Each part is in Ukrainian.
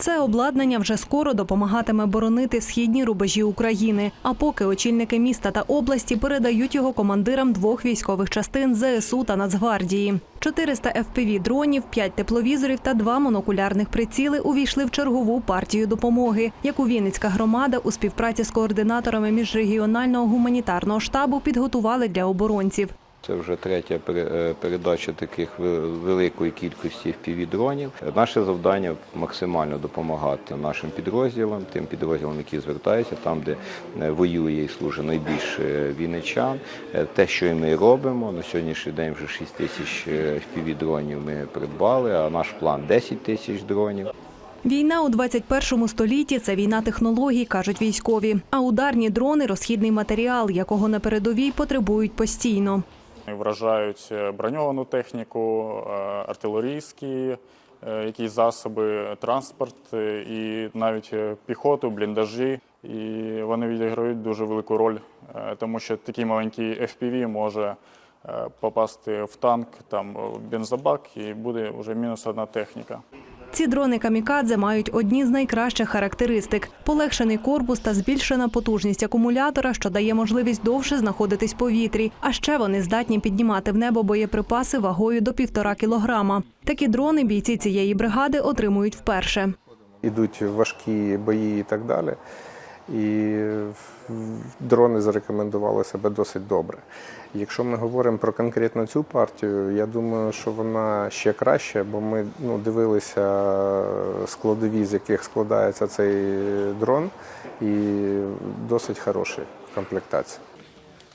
Це обладнання вже скоро допомагатиме боронити східні рубежі України. А поки очільники міста та області передають його командирам двох військових частин ЗСУ та Нацгвардії. 400 FPV дронів, 5 тепловізорів та два монокулярних приціли увійшли в чергову партію допомоги, яку Вінницька громада у співпраці з координаторами міжрегіонального гуманітарного штабу підготували для оборонців. Це вже третя е, передача таких великої кількості FPV-дронів. Наше завдання максимально допомагати нашим підрозділам, тим підрозділам, які звертаються, там, де е, воює і служить найбільше. Е, Те, що ми робимо, на сьогоднішній день вже 6 тисяч FPV-дронів ми придбали, а наш план 10 тисяч дронів. Війна у 21 столітті це війна технологій, кажуть військові. А ударні дрони розхідний матеріал, якого на передовій потребують постійно. Вражають е, броньовану техніку, е, артилерійські е, якісь засоби, транспорт і навіть піхоту, бліндажі. І вони відіграють дуже велику роль, тому що такий маленький FPV може попасти в танк, там в бензобак, і буде вже мінус одна техніка. Ці дрони камікадзе мають одні з найкращих характеристик: полегшений корпус та збільшена потужність акумулятора, що дає можливість довше знаходитись в повітрі. А ще вони здатні піднімати в небо боєприпаси вагою до півтора кілограма. Такі дрони бійці цієї бригади отримують вперше. Ідуть важкі бої і так далі. І дрони зарекомендували себе досить добре. Якщо ми говоримо про конкретно цю партію, я думаю, що вона ще краще, бо ми ну, дивилися складові, з яких складається цей дрон, і досить хороший в комплектації.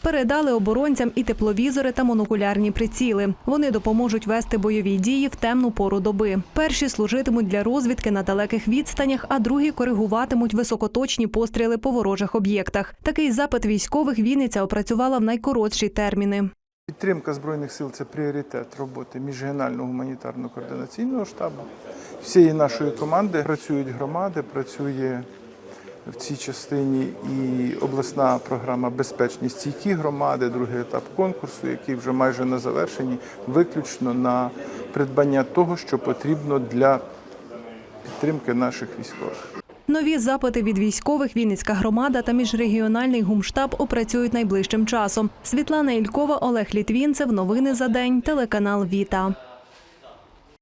Передали оборонцям і тепловізори та монокулярні приціли. Вони допоможуть вести бойові дії в темну пору доби. Перші служитимуть для розвідки на далеких відстанях, а другі коригуватимуть високоточні постріли по ворожих об'єктах. Такий запит військових Вінниця опрацювала в найкоротші терміни. Підтримка Збройних сил це пріоритет роботи міжрегіонального гуманітарного координаційного штабу. Всієї нашої команди працюють громади, працює в цій частині і обласна програма Безпечні стійкі громади, другий етап конкурсу, який вже майже на завершенні, виключно на придбання того, що потрібно для підтримки наших військових. Нові запити від військових Вінницька громада та міжрегіональний гумштаб опрацюють найближчим часом. Світлана Ількова, Олег Літвінцев. Новини за день. Телеканал Віта.